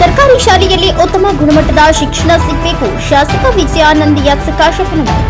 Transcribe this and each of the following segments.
ಸರ್ಕಾರಿ ಶಾಲೆಯಲ್ಲಿ ಉತ್ತಮ ಗುಣಮಟ್ಟದ ಶಿಕ್ಷಣ ಸಿಗಬೇಕು. ಶಾಸಕ ವಿಜಯಾನಂದ ಎಸ್ ಕಾಶಪ್ಪನವರ್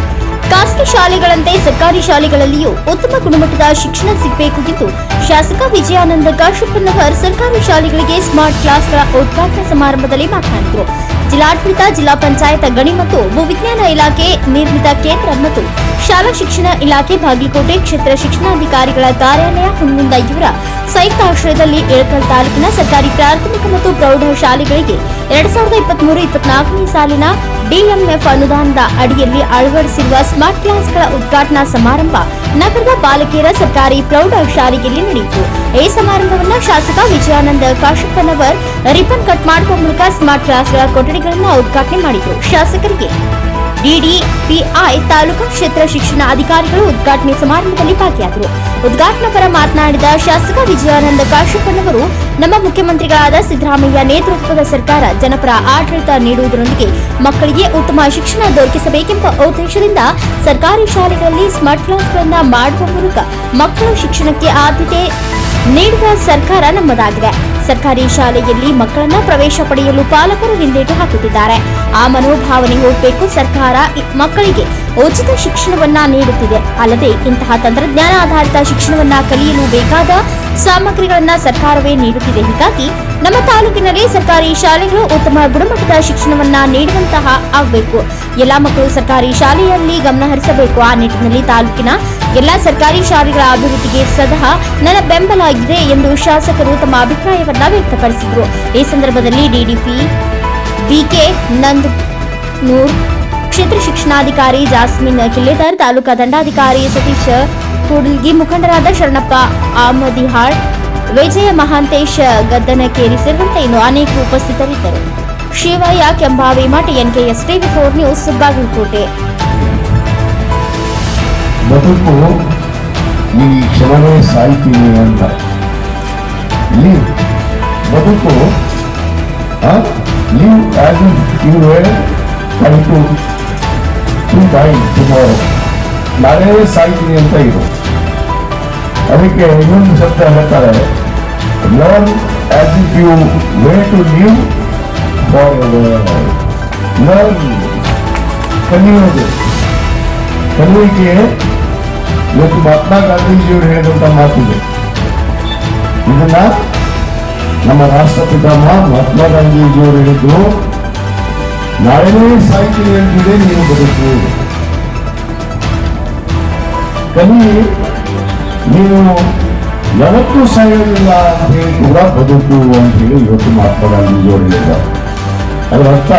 ಖಾಸಗಿ ಶಾಲೆಗಳಂತೆ ಸರ್ಕಾರಿ ಶಾಲೆಗಳಲ್ಲಿಯೂ ಉತ್ತಮ ಗುಣಮಟ್ಟದ ಶಿಕ್ಷಣ ಸಿಗಬೇಕು ಎಂದು ಶಾಸಕ ವಿಜಯಾನಂದ ಕಾಶಪ್ಪನವರ್ ಸರ್ಕಾರಿ ಶಾಲೆಗಳಿಗೆ ಸ್ಮಾರ್ಟ್ ಕ್ಲಾಸ್ಗಳ ಉದ್ಘಾಟನಾ ಸಮಾರಂಭದಲ್ಲಿ ಮಾತನಾಡಿದರು. ಜಿಲ್ಲಾಡಳಿತ, ಜಿಲ್ಲಾ ಪಂಚಾಯತ್ ಗಣಿ ಮತ್ತು ಭೂವಿಜ್ಞಾನ ಇಲಾಖೆ ನಿರ್ಮಿತ ಕೇಂದ್ರ ಮತ್ತು ಶಾಲಾ ಶಿಕ್ಷಣ ಇಲಾಖೆ ಬಾಗಲಕೋಟೆ ಕ್ಷೇತ್ರ ಶಿಕ್ಷಣಾಧಿಕಾರಿಗಳ ಕಾರ್ಯಾಲಯ ಹೊಂದಿದ ಇವರ ಸಂಯುಕ್ತ ಆಶ್ರಯದಲ್ಲಿ ಏಳ್ಕಲ್ ತಾಲೂಕಿನ ಸರ್ಕಾರಿ ಪ್ರಾಥಮಿಕ ಮತ್ತು ಪ್ರೌಢ ಶಾಲೆಗಳಿಗೆ ಎರಡ್ ಸಾವಿರದ ಇಪ್ಪತ್ಮೂರು ಇಪ್ಪತ್ನಾಲ್ಕನೇ ಸಾಲಿನ ಡಿಎಂಎಫ್ ಅನುದಾನದ ಅಡಿಯಲ್ಲಿ ಅಳವಡಿಸಿರುವ ಸ್ಮಾರ್ಟ್ ಕ್ಲಾಸ್ಗಳ ಉದ್ಘಾಟನಾ ಸಮಾರಂಭ ನಗರದ ಬಾಲಕಿಯರ ಸರ್ಕಾರಿ ಪ್ರೌಢ ಶಾಲೆಯಲ್ಲಿ ನಡೆಯಿತು. ಈ ಸಮಾರಂಭವನ್ನು ಶಾಸಕ ವಿಜಯಾನಂದ ಕಾಶಪ್ಪನವರ್ ರಿಪನ್ ಕಟ್ ಮಾಡುವ ಮೂಲಕ ಸ್ಮಾರ್ಟ್ ಕ್ಲಾಸ್ಗಳ ಕೊಠಡಿಗಳನ್ನು ಉದ್ಘಾಟನೆ ಮಾಡಿದರು. ಶಾಸಕರಿಗೆ ಡಿಡಿಪಿಐ ತಾಲೂಕು ಕ್ಷೇತ್ರ ಶಿಕ್ಷಣ ಅಧಿಕಾರಿಗಳು ಉದ್ಘಾಟನೆ ಸಮಾರಂಭದಲ್ಲಿ ಭಾಗಿಯಾದರು. ಉದ್ಘಾಟನಾ ಪರ ಮಾತನಾಡಿದ ಶಾಸಕ ವಿಜಯಾನಂದ ಕಾಶಪ್ಪನವರು ನಮ್ಮ ಮುಖ್ಯಮಂತ್ರಿಗಳಾದ ಸಿದ್ದರಾಮಯ್ಯ ನೇತೃತ್ವದ ಸರ್ಕಾರ ಜನಪರ ಆಡಳಿತ ನೀಡುವುದರೊಂದಿಗೆ ಮಕ್ಕಳಿಗೆ ಉತ್ತಮ ಶಿಕ್ಷಣ ದೊರಕಿಸಬೇಕೆಂಬ ಉದ್ದೇಶದಿಂದ ಸರ್ಕಾರಿ ಶಾಲೆಗಳಲ್ಲಿ ಸ್ಮಾರ್ಟ್ ಕ್ಲಾಸ್ಗಳನ್ನು ಮಾಡುವ ಮೂಲಕ ಮಕ್ಕಳ ಶಿಕ್ಷಣಕ್ಕೆ ಆದ್ಯತೆ ನೀಡುವ ಸರ್ಕಾರ ನಮ್ಮದಾಗಿದೆ. ಸರ್ಕಾರಿ ಶಾಲೆಯಲ್ಲಿ ಮಕ್ಕಳನ್ನ ಪ್ರವೇಶ ಪಡೆಯಲು ಪಾಲಕರು ಹಿಂದೇಟು ಹಾಕುತ್ತಿದ್ದಾರೆ. ಆ ಮನೋಭಾವನೆ ಹೋಗಬೇಕು ಸರ್ಕಾರ ಮಕ್ಕಳಿಗೆ ಉಚಿತ ಶಿಕ್ಷಣವನ್ನ ನೀಡುತ್ತಿದೆ. ಅಲ್ಲದೆ ಇಂತಹ ತಂತ್ರಜ್ಞಾನ ಆಧಾರಿತ ಶಿಕ್ಷಣವನ್ನ ಕಲಿಯಲು ಬೇಕಾದ ಸಾಮಗ್ರಿಗಳನ್ನ ಸರ್ಕಾರವೇ ನೀಡುತ್ತಿದೆ. ಹೀಗಾಗಿ ನಮ್ಮ ತಾಲೂಕಿನಲ್ಲಿ ಸರ್ಕಾರಿ ಶಾಲೆಗಳು ಉತ್ತಮ ಗುಣಮಟ್ಟದ ಶಿಕ್ಷಣವನ್ನ ನೀಡುವಂತಹ ಆಗಬೇಕು. ಎಲ್ಲಾ ಮಕ್ಕಳು ಸರ್ಕಾರಿ ಶಾಲೆಯಲ್ಲಿ ಗಮನಹರಿಸಬೇಕು ಆ ನಿಟ್ಟಿನಲ್ಲಿ ತಾಲೂಕಿನ ಎಲ್ಲಾ ಸರ್ಕಾರಿ ಶಾಲೆಗಳ ಅಭಿವೃದ್ಧಿಗೆ ಸದಾ ನನ್ನ ಬೆಂಬಲ ಇದೆ ಎಂದು ಶಾಸಕರು ತಮ್ಮ ಅಭಿಪ್ರಾಯವನ್ನ ವ್ಯಕ್ತಪಡಿಸಿದರು. ಈ ಸಂದರ್ಭದಲ್ಲಿ ಡಿಡಿಪಿ ಬಿಕೆ ನಂದ್ ನೂರ್ ಕ್ಷೇತ್ರ ಶಿಕ್ಷಣಾಧಿಕಾರಿ ಜಾಸ್ಮಿನ್ ಕಿಲ್ಲೇದಾರ್ ತಾಲೂಕಾ ದಂಡಾಧಿಕಾರಿ ಸತೀಶ್ ಕೂಡಲ್ಗಿ ಮುಖಂಡರಾದ ಶರಣಪ್ಪ ಆಮದಿಹಾಳ್, ವಿಜಯ ಮಹಾಂತೇಶ್ ಗದ್ದನಕೇರಿ ಸೇರಿದಂತೆ ಇನ್ನು ಅನೇಕ ಉಪಸ್ಥಿತರಿದ್ದರು. ಶಿವಯ್ಯ ಕೆಂಬಾವಿ ಮಠ, NKS TV four news, Bagalkot. ಬದುಕು ಈ ಕ್ಷಣವೇ ಸಾಯ್ತೀನಿ ಅಂತ ಲೀವ್ ಬದುಕು live as you were to to die tomorrow ನಾನೇ ಸಾಯ್ತೀನಿ ಅಂತ ಇರು ಅದಕ್ಕೆ ಇನ್ನೊಂದು ಸತ್ಯ ಹೇಳ್ತಾರೆ learn as if you were to live for learn ಕಲಿಯೋದು. ಕಲಿಕೆ ಇವತ್ತು ಮಹಾತ್ಮ ಗಾಂಧೀಜಿಯವರು ಹೇಳಿದಂತ ಮಾತಿದೆ. ಇದನ್ನ ನಮ್ಮ ರಾಷ್ಟ್ರಪಿತ ಮಹಾತ್ಮ ಗಾಂಧೀಜಿಯವರು ಹೇಳಿದ್ದು, ನಾಳೆನೇ ಸಾಹಿತ್ಯ ಅಂತಿದೆ ನೀವು ಬದುಕು. ಕಲಿ, ನೀನು ಯಾವತ್ತೂ ಸಾಯೋದಿಲ್ಲ ಅಂತ ಹೇಳಿ ಕೂಡ ಬದುಕು ಅಂತ ಹೇಳಿ ಇವತ್ತು ಮಹಾತ್ಮ ಗಾಂಧೀಜಿಯವರು ಹೇಳಿದ್ದಾರೆ. ಅದರ ಅರ್ಥ,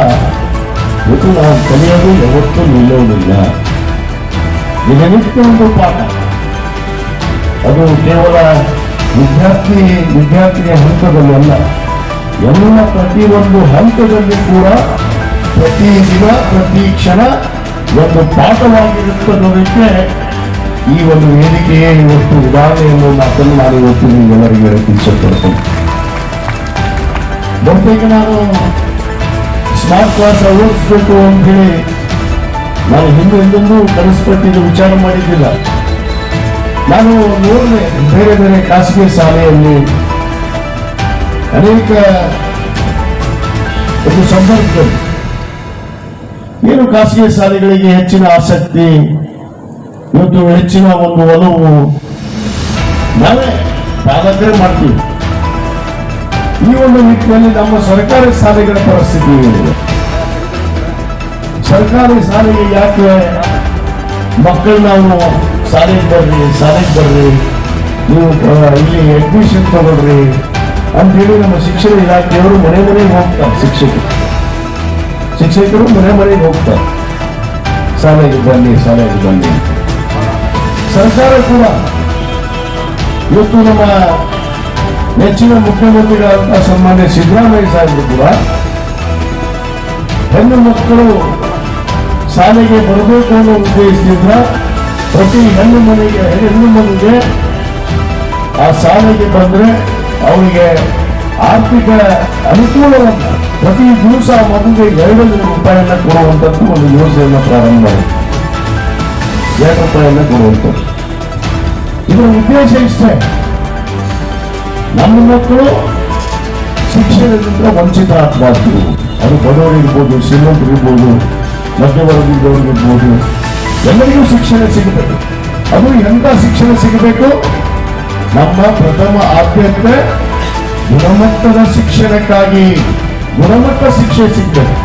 ಇವತ್ತು ನಾವು ಕಲಿಯೋದು ಯಾವತ್ತೂ ನಿಲ್ಲೋದಿಲ್ಲ ದಿನನಿತ್ಯ ಒಂದು ಪಾಠ. ಅದು ಕೇವಲ ವಿದ್ಯಾರ್ಥಿ, ವಿದ್ಯಾರ್ಥಿಯ ಹಂತದಲ್ಲಿ ಅಲ್ಲ ಎಲ್ಲ ಪ್ರತಿಯೊಂದು ಹಂತದಲ್ಲಿ ಕೂಡ ಪ್ರತಿ ದಿನ, ಪ್ರತಿ ಕ್ಷಣ ಒಂದು ಪಾಠವಾಗಿರುತ್ತದಕ್ಕೆ ಈ ಒಂದು ವೇದಿಕೆಯೇ ಇವತ್ತು ಉದಾಹರಣೆಯನ್ನು ಮಾತನ್ನು ನಾನು ಇವತ್ತು ನಿಮ್ಮೆಲ್ಲರಿಗೆ ಇಷ್ಟಪಡ್ತೇನೆ ಬಹುತೇಕ ನಾನು ಸ್ಮಾರ್ಟ್ ಕ್ಲಾಸ್ ಅಳವಡಿಸಬೇಕು ಅಂತ ಹೇಳಿ ನಾನು ಹಿಂದೆ ಹಿಂದೊಂದು ಕನಸ್ಪಟ್ಟಿದ್ದು ವಿಚಾರ ಮಾಡಿದ್ದಿಲ್ಲ. ನಾನು ನೋಡಿದೆ ಬೇರೆ ಬೇರೆ ಖಾಸಗಿ ಶಾಲೆಯಲ್ಲಿ ಅನೇಕ ಒಂದು ಸಂದರ್ಭದಲ್ಲಿ ಏನು ಖಾಸಗಿ ಶಾಲೆಗಳಿಗೆ ಹೆಚ್ಚಿನ ಆಸಕ್ತಿ, ಇವತ್ತು ಹೆಚ್ಚಿನ ಒಂದು ಒಲವು, ನಾವೇ ಪಾಲಕರೇ ಮಾಡ್ತೀವಿ. ಈ ಒಂದು ನಿಟ್ಟಿನಲ್ಲಿ ನಮ್ಮ ಸರ್ಕಾರಿ ಶಾಲೆಗಳ ಪರಿಸ್ಥಿತಿ ಸರ್ಕಾರಿ ಶಾಲೆಗೆ ಯಾಕೆ ಮಕ್ಕಳು ನಾವು ಶಾಲೆಗೆ ಬರ್ರಿ ಶಾಲೆಗೆ ಬರ್ರಿ? ನೀವು ಇಲ್ಲಿ ಅಡ್ಮಿಷನ್ ತಗೊಳ್ರಿ ಅಂತ ಹೇಳಿ ನಮ್ಮ ಶಿಕ್ಷಣ ಇಲಾಖೆಯವರು ಮನೆ ಮನೆಗೆ ಹೋಗ್ತಾರೆ ಶಿಕ್ಷಕರು. ಶಿಕ್ಷಕರು ಮನೆ ಮನೆಗೆ ಹೋಗ್ತಾರೆ. ಶಾಲೆಗೆ ಬನ್ನಿ ಶಾಲೆಗೆ ಬನ್ನಿ ಸರ್ಕಾರ ಕೂಡ ಇವತ್ತು ನಮ್ಮ ನೆಚ್ಚಿನ ಮುಖ್ಯಮಂತ್ರಿಗಳಂತ ಸನ್ಮಾನ್ಯ ಸಿದ್ದರಾಮಯ್ಯ ಸಾಹೇಬರು ಕೂಡ ಹೆಣ್ಣು ಮಕ್ಕಳು ಶಾಲೆಗೆ ಬರಬೇಕು ಅನ್ನೋ ಉದ್ದೇಶದಿಂದ ಪ್ರತಿ ಹೆಣ್ಣು ಮನೆಗೆ ಹೆಣ್ಣು ಮನೆಗೆ ಆ ಶಾಲೆಗೆ ಬಂದರೆ ಅವರಿಗೆ ಆರ್ಥಿಕ ಅನುಕೂಲವನ್ನು ಪ್ರತಿ ದಿವಸ ಮಗುಗೆ ಎರಡು ರೂಪಾಯಿಯನ್ನ ಕೊಡುವಂಥದ್ದು ಒಂದು ಯೋಜನೆಯನ್ನು ಪ್ರಾರಂಭ ಮಾಡಿದೆ ಎರಡು ರೂಪಾಯಿಯನ್ನು ಕೊಡುವಂಥದ್ದು. ಇದರ ಉದ್ದೇಶ ಇಷ್ಟೇ. ನಮ್ಮ ಮಕ್ಕಳು ಶಿಕ್ಷಣ ಶಿಕ್ಷಣದಿಂದ ವಂಚಿತ ಆಗ್ಬಾರ್ದು. ಅದು ಬಡವರಿರ್ಬೋದು, ಶ್ರೀಮಂತರಿರ್ಬೋದು. ಮಧ್ಯವರ್ಗದವ್ರಿಗೆ ಎಲ್ಲರಿಗೂ ಶಿಕ್ಷಣ ಸಿಗಬೇಕು. ಅದು ಎಂಥ ಶಿಕ್ಷಣ ಸಿಗಬೇಕು? ನಮ್ಮ ಪ್ರಥಮ ಆದ್ಯತೆ ಗುಣಮಟ್ಟದ ಶಿಕ್ಷಣಕ್ಕಾಗಿ ಗುಣಮಟ್ಟ ಶಿಕ್ಷೆ ಸಿಗಬೇಕು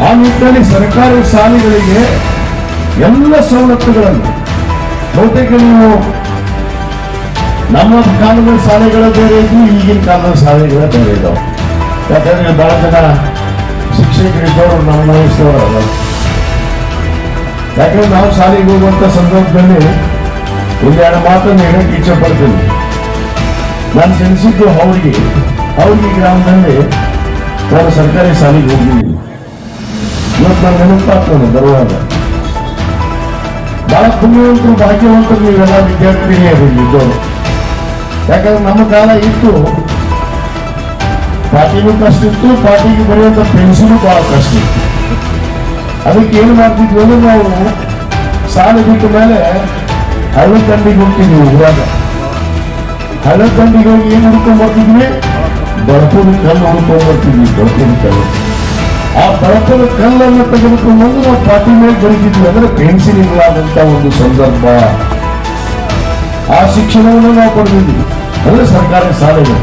ಆ ನಿಟ್ಟಿನಲ್ಲಿ ಸರ್ಕಾರಿ ಶಾಲೆಗಳಿಗೆ ಎಲ್ಲ ಸವಲತ್ತುಗಳನ್ನು ಬಹುತೇಕ ನೀವು ನಮ್ಮ ಕಾಲದ ಶಾಲೆಗಳ ಬೇರೆ ಇದ್ವು ಈಗಿನ ಕಾಲದ ಶಾಲೆಗಳ ಬೇರೆ ಇದ್ದಾವೆ ಯಾಕಂದ್ರೆ ಬಹಳ ಜನ ಶಿಕ್ಷಕರಿದ್ದವರು ನಮ್ಮ ವಯಸ್ಸವರಲ್ಲ ಯಾಕಂದ್ರೆ ನಾವು ಶಾಲೆಗೆ ಹೋಗುವಂತ ಸಂದರ್ಭದಲ್ಲಿ ಒಂದೆರಡು ಮಾತನ್ನು ಹೇಳಕ್ಕೆ ಇಚ್ಛೆ ಪಡ್ತೀನಿ. ನಾನು ಜನಿಸಿದ್ದು ಅವ್ರಿಗೆ. ಅವ್ರಿಗೆ ಗ್ರಾಮದಲ್ಲಿ ನಾನು ಸರ್ಕಾರಿ ಶಾಲೆಗೆ ಹೋಗಿದ್ದೀನಿ ಇವತ್ತು ನಾನು ನೆನಪಾಗ್ತಾನೆ ಬರುವಾಗ. ಬಹಳ ಪುಣ್ಯವಂತರು, ಭಾಗ್ಯವಂತರು ನೀವೆಲ್ಲ ವಿದ್ಯಾರ್ಥಿನಿಯರು ಇದ್ದವರು ಯಾಕಂದ್ರೆ ನಮ್ಮ ಕಾಲ ಇತ್ತು ಪಾಟಿನೂ ಕಷ್ಟ ಇತ್ತು ಪಾಟಿಗೆ ಬರೆಯುವಂತ ಪೆನ್ಸಿಲು ಬಹಳ ಕಷ್ಟ ಇತ್ತು. ಅದಕ್ಕೆ ಏನು ಮಾಡ್ತಿದ್ವಿ ಅಂದ್ರೆ ನಾವು ಸಾಲ ಬಿಟ್ಟ ಮೇಲೆ ಹಳ್ಳ ತಂಡಿಗೆ ಹೋಗ್ತಿದ್ವಿ ಊರಾಗ ಹಳ್ಳ ತಂಡಿಗೆ ಹೋಗಿ ಏನು ಹುಡ್ಕೊಂಡ್ ಬರ್ತಿದ್ವಿ? ಬಡಪದ ಕಲ್ಲು ಹುಡ್ಕೊಂಡ್ ಬರ್ತಿದ್ವಿ ಬಡಪದ ಕಲ್ಲು. ಆ ಬಡಪದ ಕಲ್ಲನ್ನು ತೆಗೆದುಕೊಂಡು ಬಂದು ನಾವು ಪಾಟಿ ಮೇಲೆ ಬರೀತಿದ್ವಿ ಅಂದ್ರೆ ಪೆನ್ಸಿಲ್ ಇಲ್ಲದಂತ ಒಂದು ಸಂದರ್ಭ. ಆ ಶಿಕ್ಷಣವನ್ನು ನಾವು ಪಡೆದಿದ್ವಿ. ಅಂದ್ರೆ ಸರ್ಕಾರಿ ಶಾಲೆಗಳು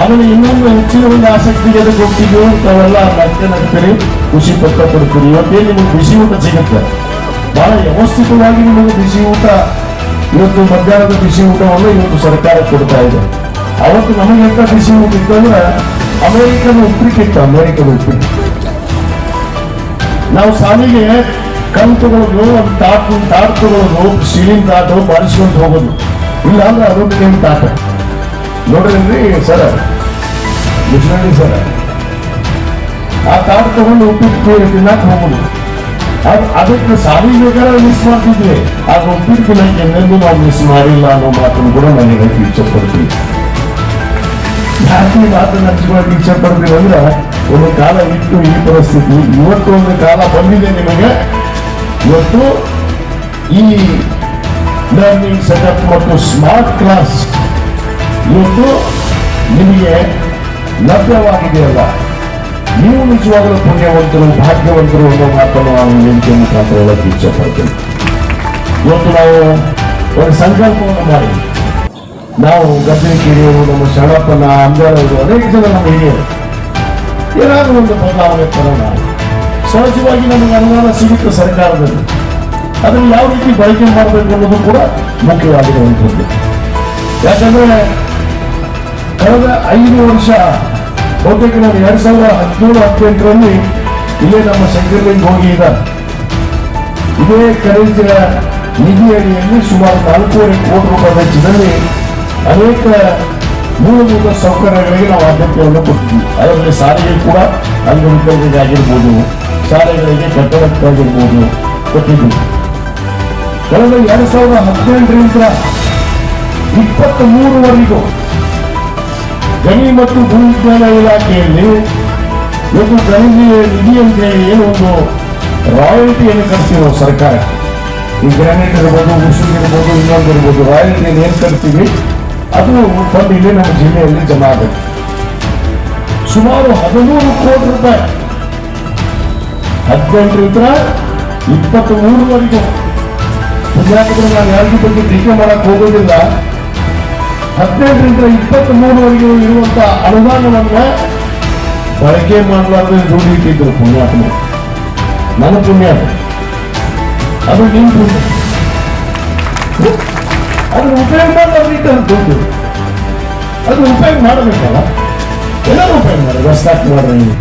ಆಮೇಲೆ ಇನ್ನೊಂದು ಹೆಚ್ಚಿನ ಒಂದು ಆಸಕ್ತಿಗೆ ಅದಕ್ಕೆ ಹೋಗ್ತಿದ್ವಿ ತಾವೆಲ್ಲ ನಗ್ತೆ ನಗ್ತೀರಿ ಖುಷಿ ಪಕ್ಕ ಪಡ್ತೀರಿ ಇವತ್ತೇನು ನಿಮಗೆ ಬಿಸಿ ಊಟ ಸಿಗುತ್ತೆ? ಬಹಳ ವ್ಯವಸ್ಥಿತವಾಗಿ ನಿಮಗೆ ಬಿಸಿ ಊಟ, ಇವತ್ತು ಮಧ್ಯಾಹ್ನದ ಬಿಸಿ ಊಟವನ್ನು ಇವತ್ತು ಸರ್ಕಾರ ಕೊಡ್ತಾ ಇದೆ. ಅವತ್ತು ನಮಗೆ ಎಂತ ಬಿಸಿ ಊಟ ಇತ್ತು ಅಂದ್ರೆ ಅಮೆರಿಕದ ಉಪ್ಪಿಟ್ಟಿತ್ತು ಅಮೆರಿಕದ ಉಪ್ಪಿಟ್ಟು. ನಾವು ಸಾಲಿಗೆ ಕಂತುಗಳನ್ನು ಒಂದು ತಾಟ್ ತಗೊಳ್ಳೋದು ಸ್ಟೀಲಿನ ತಾಟು ಬಾರಿಸ್ಕೊಂಡು ಹೋಗೋದು. ಇಲ್ಲ ಅಂದ್ರೆ ಏನು ತಾಟ ನೋಡ್ರಿ ಸರ ಮುಸ್ಲಂಡಿ ಸರ ಆ ಕಾರ್ಡ್ ತಗೊಂಡು ಉಪ್ಪಿಟ್ಟು ತಿನ್ನಕ್ ಹೋಗುದು. ಅದು ಅದಕ್ಕೆ ಬೇಕಾದ್ರೆ ಮಿಸ್ ಮಾಡ್ತಿದ್ವಿ ಆಗ ಉಪ್ಪಿಟ್ಟು ತಿನ್ನಕ್ಕೆ ಎಂದೆಂದೂ ನಾವು ಮಿಸ್ ಮಾಡಿಲ್ಲ ಅನ್ನೋ ಮಾತನ್ನು ಕೂಡ ನನಗೆ ಇಚ್ಛೆ ಪಡ್ತೀನಿ ಯಾಕೆ ಮಾತನ್ನು ಹಂಚ್ಕೊಳಕ್ಕೆ ಇಚ್ಛೆ ಪಡ್ತೀವಿ ಅಂದ್ರೆ, ಒಂದು ಕಾಲ ಇತ್ತು ಈ ಪರಿಸ್ಥಿತಿ ಇವತ್ತು ಒಂದು ಕಾಲ ಬಂದಿದೆ ನಿಮಗೆ. ಇವತ್ತು ಈ ಲರ್ನಿಂಗ್ ಸೆಟಪ್ ಮತ್ತು ಸ್ಮಾರ್ಟ್ ಕ್ಲಾಸ್ ಇವತ್ತು ನಿಮಗೆ ಲಭ್ಯವಾಗಿದೆಯಲ್ಲ ನೀವು ನಿಜವಾಗಲೂ ಪುಣ್ಯವಂತರು, ಭಾಗ್ಯವಂತರು ಎಂಬ ಮಾತನ್ನು ನಾನು ನಿಮಗೆ ಮುಖಾಂತರ ಹೇಳಕ್ಕೆ ಇಚ್ಛೆ ಇವತ್ತು ನಾವು ಒಂದು ಸಂಕಲ್ಪವನ್ನು ಮಾಡಿ. ನಾವು ಗದ್ದೆ ಕಿರಿಯರು ನಮ್ಮ ಶರಣಪ್ಪನ ಅಂಬೇರವರು ಅನೇಕ ಜನ ನಮ್ಮ ಹಿರಿಯರು. ಏನಾದರೂ ಒಂದು ಬದಲಾವಣೆ ತರೋಣ ಸಹಜವಾಗಿ ನಮಗೆ ಅನುದಾನ ಸಿಗುತ್ತೆ ಸರ್ಕಾರದಲ್ಲಿ. ಅದನ್ನು ಯಾವ ರೀತಿ ಬಳಕೆ ಮಾಡಬೇಕು ಅನ್ನೋದು ಕೂಡ ಮುಖ್ಯವಾಗಿರುವಂಥದ್ದು ಯಾಕಂದ್ರೆ ಕಳೆದ ಐದು ವರ್ಷ ಬಹುತೇಕ ನಾನು ಎರಡ್ ಸಾವಿರದ ಹದಿನೇಳು, ಹದಿನೆಂಟರಲ್ಲಿ ಇಲ್ಲೇ ನಮ್ಮ ಸಂಘದಲ್ಲಿ ಹೋಗಿ ಇದ. ಇದೇ ಖನಿಜ ನಿಧಿ ಅಡಿಯಲ್ಲಿ ಸುಮಾರು ನಾಲ್ಕೂವರೆ ಕೋಟಿ ರೂಪಾಯಿ ವೆಚ್ಚದಲ್ಲಿ ಅನೇಕ ಮೂಲಭೂತ ಸೌಕರ್ಯಗಳಿಗೆ ನಾವು ಆದ್ಯತೆಯನ್ನು ಕೊಟ್ಟಿದ್ವಿ. ಅದರಲ್ಲಿ ಸಾರಿಗೆ ಕೂಡ ಅಂಗವಿಕಲರಿಗೆ ಆಗಿರ್ಬೋದು, ಶಾಲೆಗಳಿಗೆ ಕಟ್ಟಡಕ್ಕಾಗಿರ್ಬೋದು ಕೊಟ್ಟಿದ್ವಿ. ಕಳೆದ ಎರಡ್ ಸಾವಿರದ ಹದಿನೆಂಟರಿಂದ ಇಪ್ಪತ್ತ್ ಮೂರುವರೆಗೂ ಗಣಿ ಮತ್ತು ಭೂವಿಜ್ಞಾನ ಇಲಾಖೆಯಲ್ಲಿ ಒಂದು ಖನಿಜ ನಿಧಿ ಅಂತ ಹೇಳಿ ಏನು ಒಂದು ರಾಯಲ್ಟಿಯನ್ನು ಕಟ್ತೀವಿ ನಾವು ಸರ್ಕಾರ. ಈ ಗ್ರಾನೈಟ್ ಇರ್ಬೋದು ಮುಸ್ಲಿಂ ಇರ್ಬೋದು, ಇನ್ನೊಂದು ಇರ್ಬೋದು ರಾಯಲ್ಟಿಯನ್ನು ಏನು ಕಟ್ತೀವಿ? ಅದು ಫಂಡ್ ಇಲ್ಲಿ ನಮ್ಮ ಜಿಲ್ಲೆಯಲ್ಲಿ ಜಮಾ ಆಗುತ್ತೆ. ಸುಮಾರು ಹದಿಮೂರು ಕೋಟಿ ರೂಪಾಯಿ. ಹದಿನೆಂಟರಿಂದ ಇಪ್ಪತ್ತ್ ಮೂರುವರೆಗೂ ನಾನು ಯಾರಿಗೂ ಬಗ್ಗೆ ಟೀಕೆ ಮಾಡಕ್ಕೆ ಹೋಗೋದಿಲ್ಲ. ಹದಿನೆಂಟರಿಂದ ಇಪ್ಪತ್ತ್ ಮೂರವರೆಗೂ ಇರುವಂತ ಅನುದಾನವನ್ನ ಬಳಕೆ ಮಾಡಲಾರ್ದೆ ದುಡ್ಡು ಇಟ್ಟಿದ್ರು ಪುಣ್ಯಾತ್ಮರು. ನನ್ನ ಪುಣ್ಯ ಅದು. ಅದು ನಿಮ್ ಪುಣ್ಯ. ಅದನ್ನ ಉಪಯೋಗ ಮಾಡಲಾರ್ದಿಟ್ಟು ದುಡ್ಡು ಅದು ಉಪಯೋಗ ಮಾಡಬೇಕಲ್ಲ? ಎಲ್ಲರೂ ಉಪಯೋಗ ಮಾಡಿ ರಸ್ತಾಕ್ ಮಾಡ್ರಿ